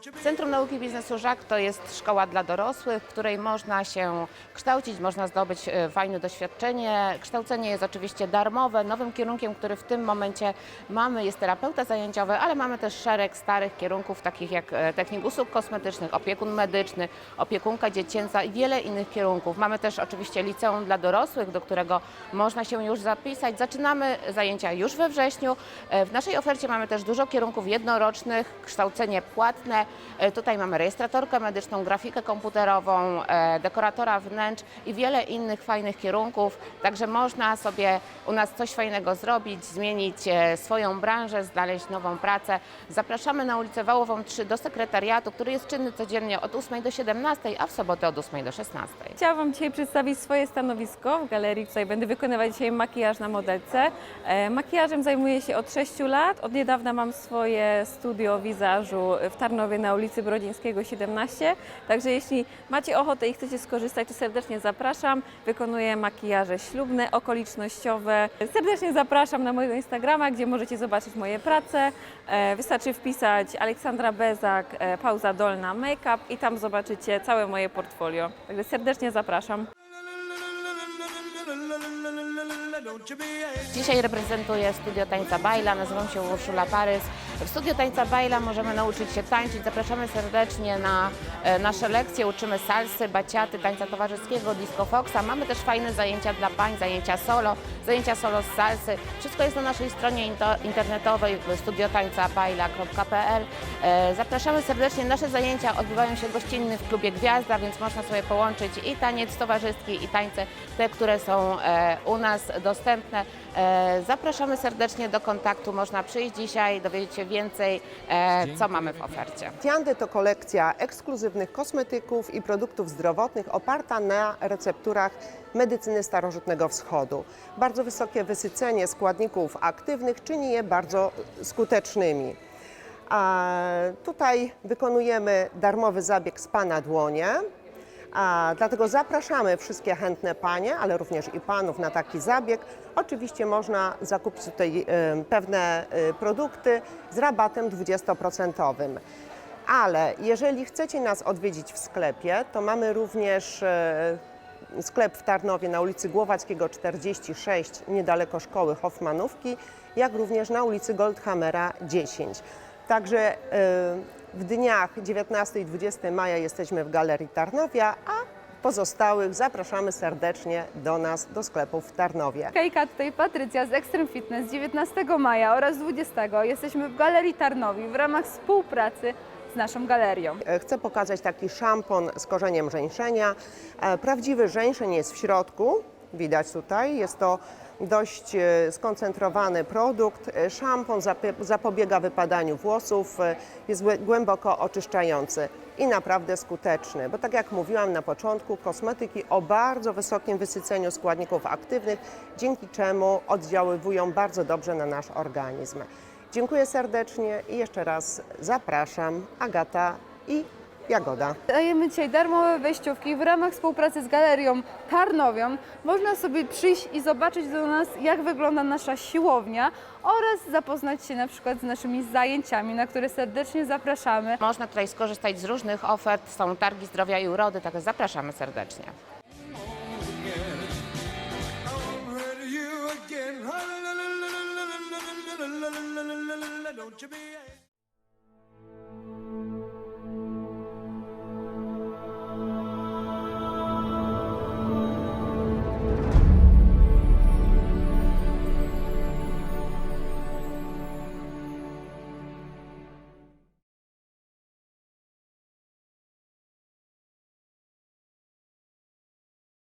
Centrum Nauki Biznesu ŻAK to jest szkoła dla dorosłych, w której można się kształcić, można zdobyć e, fajne doświadczenie. Kształcenie jest oczywiście darmowe. Nowym kierunkiem, który w tym momencie mamy jest terapeuta zajęciowy, ale mamy też szereg starych kierunków takich jak e, technik usług kosmetycznych, opiekun medyczny, opiekunka dziecięca i wiele innych kierunków. Mamy też oczywiście liceum dla dorosłych, do którego można się już zapisać. Zaczynamy zajęcia już we wrześniu. E, W naszej ofercie mamy też dużo kierunków jednorocznych, kształcenie płatne. E, Tutaj mamy rejestratorkę medyczną, grafikę komputerową, e, dekoratora wnętrz i wiele innych fajnych kierunków. Także można sobie u nas coś fajnego zrobić, zmienić e, swoją branżę, znaleźć nową pracę. Zapraszamy na ulicę Wałową 3 do sekretariatu, który jest czynny codziennie od 8 do 17, a w sobotę od 8 do 16. Chciałam dzisiaj przedstawić swoje stanowisko w galerii. Tutaj będę wykonywać dzisiaj makijaż na modelce. Makijażem zajmuję się od 6 lat. Od niedawna mam swoje studio wizażu w Tarnowie na ulicy Brodzińskiego 17. Także jeśli macie ochotę i chcecie skorzystać, to serdecznie zapraszam. Wykonuję makijaże ślubne, okolicznościowe. Serdecznie zapraszam na mojego Instagrama, gdzie możecie zobaczyć moje prace. E, wystarczy wpisać Aleksandra Bezak, e, pauza dolna make-up i tam zobaczycie całe moje portfolio. Także serdecznie zapraszam. Dzisiaj reprezentuję Studio Tańca Bajla, nazywam się Urszula Parys. W Studio Tańca Bajla możemy nauczyć się tańczyć. Zapraszamy serdecznie na e, nasze lekcje. Uczymy salsy, baciaty, tańca towarzyskiego, disco foxa. Mamy też fajne zajęcia dla pań, zajęcia solo, zajęcia solo z salsy. Wszystko jest na naszej stronie internetowej studiotańcabajla.pl. E, Zapraszamy serdecznie. Nasze zajęcia odbywają się gościnnie w klubie Gwiazda, więc można sobie połączyć i taniec towarzyski, i tańce, te, które są e, u nas dostępne. E, Zapraszamy serdecznie do kontaktu. Można przyjść dzisiaj, dowiedzieć się więcej, e, co mamy w ofercie. Tiandy to kolekcja ekskluzywnych kosmetyków i produktów zdrowotnych oparta na recepturach medycyny starożytnego wschodu. Bardzo wysokie wysycenie składników aktywnych czyni je bardzo skutecznymi. A tutaj wykonujemy darmowy zabieg spa na dłonie. Dlatego zapraszamy wszystkie chętne panie, ale również i panów na taki zabieg. Oczywiście można zakupić tutaj e, pewne e, produkty z rabatem 20%. Ale jeżeli chcecie nas odwiedzić w sklepie, to mamy również e, sklep w Tarnowie na ulicy Głowackiego 46, niedaleko szkoły Hoffmanówki, jak również na ulicy Goldhammera 10. Także w dniach 19 i 20 maja jesteśmy w Galerii Tarnowia, a pozostałych zapraszamy serdecznie do nas, do sklepów w Tarnowie. Hejka, tutaj Patrycja z Extreme Fitness 19 maja oraz 20 jesteśmy w Galerii Tarnowi w ramach współpracy z naszą galerią. E, Chcę pokazać taki szampon z korzeniem żeńszenia. E, Prawdziwy żeńszeń jest w środku, widać tutaj. Jest to dość e, skoncentrowany produkt. E, Szampon zapobiega wypadaniu włosów, e, jest głę- głęboko oczyszczający i naprawdę skuteczny, bo tak jak mówiłam na początku, kosmetyki o bardzo wysokim wysyceniu składników aktywnych, dzięki czemu oddziaływują bardzo dobrze na nasz organizm. Dziękuję serdecznie i jeszcze raz zapraszam Agata i Jagoda. Dajemy dzisiaj darmowe wejściówki w ramach współpracy z Galerią Tarnowią. Można sobie przyjść i zobaczyć do nas, jak wygląda nasza siłownia oraz zapoznać się na przykład z naszymi zajęciami, na które serdecznie zapraszamy. Można tutaj skorzystać z różnych ofert. Są targi zdrowia i urody, także zapraszamy serdecznie. Don't you be